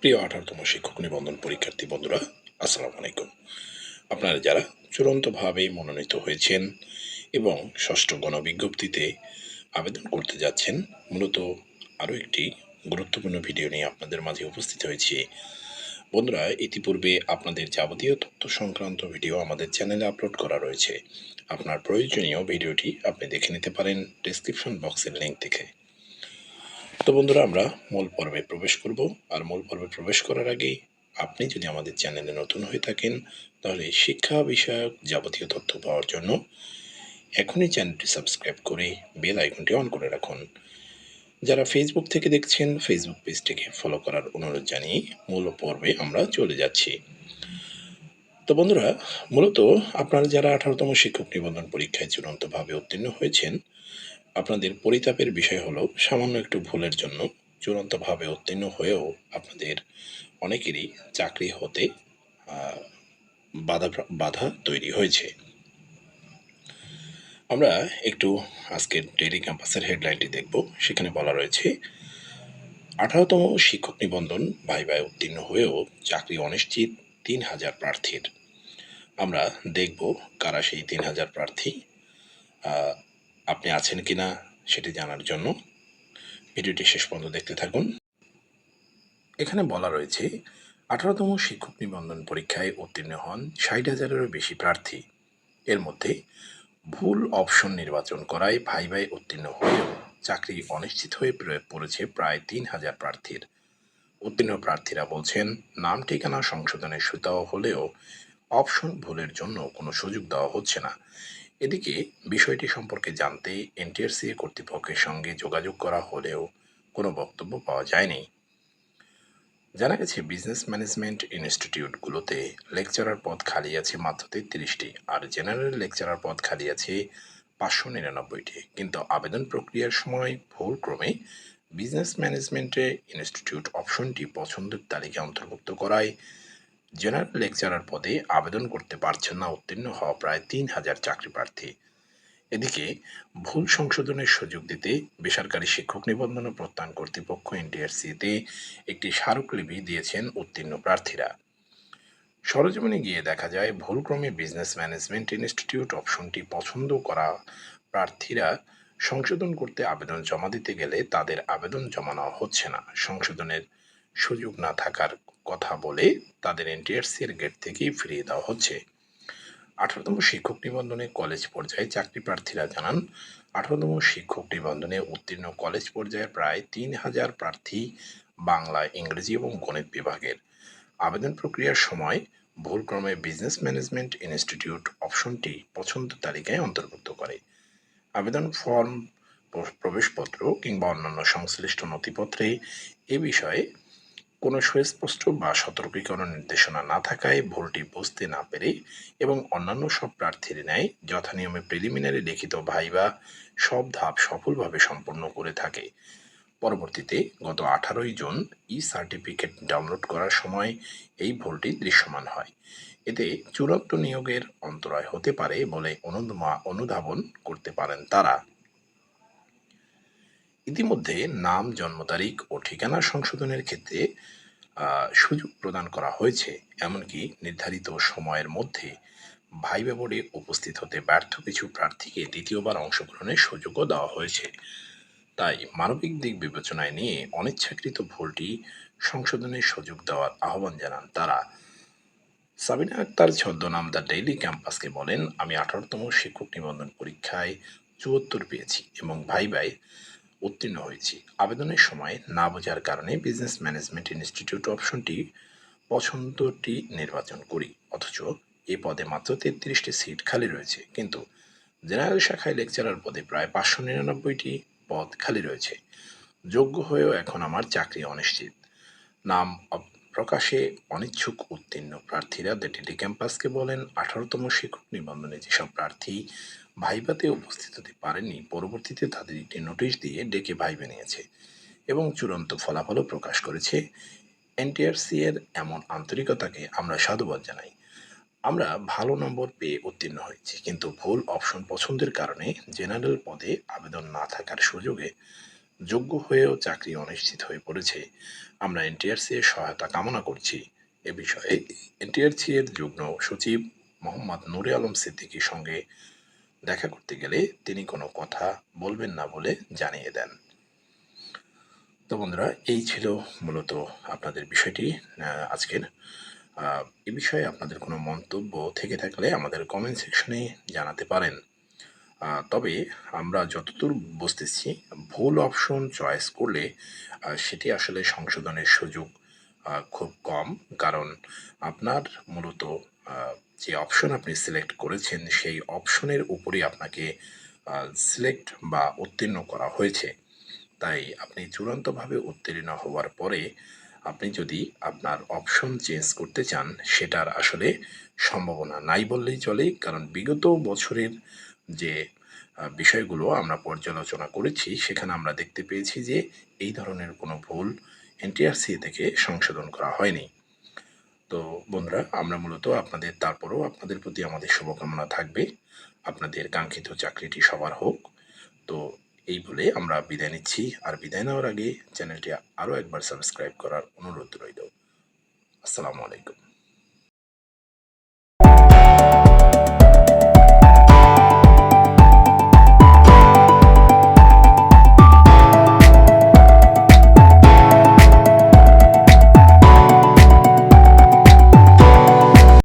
প্রিয় আঠারোতম শিক্ষক নিবন্ধন পরীক্ষার্থী বন্ধুরা, আসসালামু আলাইকুম। আপনারা যারা চূড়ান্তভাবে মনোনীত হয়েছেন এবং ষষ্ঠ গণবিজ্ঞপ্তিতে আবেদন করতে যাচ্ছেন, মূলত আরও একটি গুরুত্বপূর্ণ ভিডিও নিয়ে আপনাদের মাঝে উপস্থিত হয়েছি। বন্ধুরা, ইতিপূর্বে আপনাদের যাবতীয় তথ্য সংক্রান্ত ভিডিও আমাদের চ্যানেলে আপলোড করা রয়েছে। আপনার প্রয়োজনীয় ভিডিওটি আপনি দেখে নিতে পারেন ডেসক্রিপশন বক্সের লিঙ্ক থেকে। তো বন্ধুরা, আমরা মূল পর্বে প্রবেশ করব। আর মূল পর্বে প্রবেশ করার আগে আপনি যদি আমাদের চ্যানেলে নতুন হয়ে থাকেন, তাহলে শিক্ষা বিষয়ক যাবতীয় তথ্য পাওয়ার জন্য এখনই চ্যানেলটি সাবস্ক্রাইব করে বেল আইকনটি অন করে রাখুন। যারা ফেসবুক থেকে দেখছেন ফেসবুক পেজটিকে ফলো করার অনুরোধ জানিয়ে মূল পর্বে আমরা চলে যাচ্ছি। তো বন্ধুরা, মূলত আপনারা যারা আঠারোতম শিক্ষক নিবন্ধন পরীক্ষায় চূড়ান্তভাবে উত্তীর্ণ হয়েছেন আপনাদের পরিতাপের বিষয় হলো, সামান্য একটু ভুলের জন্য চূড়ান্তভাবে উত্তীর্ণ হয়েও আপনাদের অনেকেরই চাকরি হতে বাধা বাধা তৈরি হয়েছে। আমরা একটু আজকের ডেইলি ক্যাম্পাসের হেডলাইনটি দেখব। সেখানে বলা রয়েছে, আঠারোতম শিক্ষক নিবন্ধন ভাই ভাই উত্তীর্ণ হয়েও চাকরি অনিশ্চিত তিন হাজার প্রার্থীর। আমরা দেখব কারা সেই তিন হাজার প্রার্থী। আপনি আছেন কিনা সেটি জানার জন্য ভিডিওটি শেষ পর্যন্ত দেখতে থাকুন। এখানে বলা রয়েছে, আঠারোতম শিক্ষক নিবন্ধন পরীক্ষায় উত্তীর্ণ হন ষাট হাজারেরও বেশি প্রার্থী। এর মধ্যে ভুল অপশন নির্বাচন করায় ভাই ভাই উত্তীর্ণ হয়েও চাকরি অনিশ্চিত হয়ে পড়ে- পড়েছে প্রায় তিন হাজার প্রার্থীর। উত্তীর্ণ প্রার্থীরা বলছেন, নাম, ঠিকানা, সংশোধনের সুতাও হলেও অপশন ভুলের জন্য কোনো সুযোগ দেওয়া হচ্ছে না। এদিকে বিষয়টি সম্পর্কে জানতে এনটিআরসি কর্তৃপক্ষের সঙ্গে যোগাযোগ করা হলেও কোনো বক্তব্য পাওয়া যায়নি। জানা গেছে, বিজনেস ম্যানেজমেন্ট ইনস্টিটিউটগুলোতে লেকচারার পদ খালি আছে মাত্র তেত্রিশটি, আর জেনারেল লেকচারার পদ খালি আছে পাঁচশো নিরানব্বইটি। কিন্তু আবেদন প্রক্রিয়ার সময় ভুলক্রমে বিজনেস ম্যানেজমেন্টে ইনস্টিটিউট অপশনটি পছন্দের তালিকায় অন্তর্ভুক্ত করায় জেনারেল লেকচারার পদে আবেদন করতে পারছেন না উত্তীর্ণ হওয়া প্রায় তিন হাজার চাকরি প্রার্থী। এদিকে ভুল সংশোধনের সুযোগ দিতে বেসরকারি শিক্ষক নিবন্ধন ও প্রত্যয়ন কর্তৃপক্ষ এনটিআরসিতে একটি স্মারকলিপি দিয়েছেন উত্তীর্ণ প্রার্থীরা। সরজমিনে গিয়ে দেখা যায়, ভুলক্রমে বিজনেস ম্যানেজমেন্ট ইনস্টিটিউট অপশনটি পছন্দ করা প্রার্থীরা সংশোধন করতে আবেদন জমা দিতে গেলে তাদের আবেদন জমা নেওয়া হচ্ছে না। সংশোধনের সুযোগ না থাকার কথা বলে তাদের এনটিআরসি এর গেট থেকেই ফিরিয়ে দেওয়া হচ্ছে। আঠারোতম শিক্ষক নিবন্ধনে কলেজ পর্যায়ে চাকরি প্রার্থীরা জানান, আঠারোতম শিক্ষক নিবন্ধনে উত্তীর্ণ কলেজ পর্যায়ে প্রায় তিন হাজার প্রার্থী বাংলা, ইংরেজি এবং গণিত বিভাগের। আবেদন প্রক্রিয়ার সময় ভুলক্রমে বিজনেস ম্যানেজমেন্ট ইনস্টিটিউট অপশনটি পছন্দ তালিকায় অন্তর্ভুক্ত করে। আবেদন ফর্ম প্রবেশপত্র কিংবা অন্যান্য সংশ্লিষ্ট নথিপত্রে এ বিষয়ে কোনো সুস্পষ্ট বা সতর্কীকরণ নির্দেশনা না থাকায় ভুলটি বুঝতে না পেরে এবং অন্যান্য সব প্রার্থীর ন্যায় যথানিয়মে প্রিলিমিনারি লিখিত ভাইবা সব ধাপ সফলভাবে সম্পন্ন করে থাকে। পরবর্তীতে গত আঠারোই জুন ই সার্টিফিকেট ডাউনলোড করার সময় এই ভুলটি দৃশ্যমান হয়। এতে চূড়ান্ত নিয়োগের অন্তরায় হতে পারে বলে অনুধাবন করতে পারেন তারা। ইতিমধ্যে নাম, জন্ম তারিখ ও ঠিকানা সংশোধনের ক্ষেত্রে সুযোগ প্রদান করা হয়েছে। এমনকি নির্ধারিত সময়ের মধ্যে ভাইবা বোর্ডে উপস্থিত হতে ব্যর্থ কিছু প্রার্থীকে দ্বিতীয়বার অংশগ্রহণের সুযোগও দেওয়া হয়েছে। তাই মানবিক দিক বিবেচনায় নিয়ে অনিচ্ছাকৃত ভুলটি সংশোধনের সুযোগ দেওয়ার আহ্বান জানান তারা। সাবিনা আক্তার ছদ্মনাম দ্য ডেইলি ক্যাম্পাসকে বলেন, আমি আঠারোতম শিক্ষক নিবন্ধন পরীক্ষায় চুয়াত্তর পেয়েছি এবং ভাই ভাই উত্তীর্ণ হয়েছি। আবেদনের সময় না বোঝার কারণে বিজনেস ম্যানেজমেন্ট ইনস্টিটিউট অপশনটি পছন্দটি নির্বাচন করি। অথচ এ পদে মাত্র তেত্রিশটি সিট খালি রয়েছে। কিন্তু জেনারেল শাখায় লেকচারার পদে প্রায় পাঁচশো নিরানব্বইটি পদ খালি রয়েছে। যোগ্য হয়েও এখন আমার চাকরি অনিশ্চিত। নাম প্রকাশে অনিচ্ছুক উত্তীর্ণ প্রার্থীরা দ্য ক্যাম্পাসকে বলেন। আঠারোতম শিক্ষক নিবন্ধনে যেসব প্রার্থী ভাইভাতে উপস্থিত হতে পারেনি পরবর্তীতে তাদের একটি নোটিশ দিয়ে ডেকে ভাইবে নিয়েছে এবং চূড়ান্ত ফলাফলও প্রকাশ করেছে। এনটিআরসি এর এমন আন্তরিকতাকে আমরা সাধুবাদ জানাই। আমরা ভালো নম্বর পেয়ে উত্তীর্ণ হয়েছি, কিন্তু ভুল অপশন পছন্দের কারণে জেনারেল পদে আবেদন না থাকার সুযোগে যোগ্য হয়েও চাকরি অনিশ্চিত হয়ে পড়েছে। আমরা এনটিআরসি এর সহায়তা কামনা করছি। এ বিষয়ে এনটিআরসি এর যুগ্ম সচিব মোহাম্মদ নুরে আলম সিদ্দিকীর সঙ্গে দেখা করতে গেলে তিনি কোনো কথা বলবেন না বলে জানিয়ে দেন। তো বন্ধুরা, এই ছিল মূলত আপনাদের বিষয়টি। আজকের এ বিষয়ে আপনাদের কোনো মন্তব্য থেকে থাকলে আমাদের কমেন্ট সেকশনে জানাতে পারেন। তবে আমরা যতদূর বুঝতেছি, ভুল অপশন চয়েস করলে সেটি আসলে সংশোধনের সুযোগ খুব কম। কারণ আপনার মূলত যে অপশন আপনি সিলেক্ট করেছেন, সেই অপশনের উপরেই আপনাকে সিলেক্ট বা উত্তীর্ণ করা হয়েছে। তাই আপনি চূড়ান্তভাবে উত্তীর্ণ হওয়ার পরে, আপনি যদি আপনার অপশন চেঞ্জ করতে চান, সেটার আসলে সম্ভাবনা নাই বললেই চলে। কারণ বিগত বছরের যে বিষয়গুলো আমরা পর্যালোচনা করেছি, সেখানে আমরা দেখতে পেয়েছি যে, এই ধরনের কোনো ভুল এনটিআরসি থেকে সংশোধন করা হয়নি। তো বন্ধুরা, আমরা মূলত আপনাদের, তারপরেও আপনাদের প্রতি আমাদের শুভকামনা থাকবে। আপনাদের কাঙ্ক্ষিত চাকরিটি সবার হোক। তো এই বলে আমরা বিদায় নিচ্ছি। আর বিদায় নেওয়ার আগে চ্যানেলটি আরও একবার সাবস্ক্রাইব করার অনুরোধ রইল। আসসালামু আলাইকুম।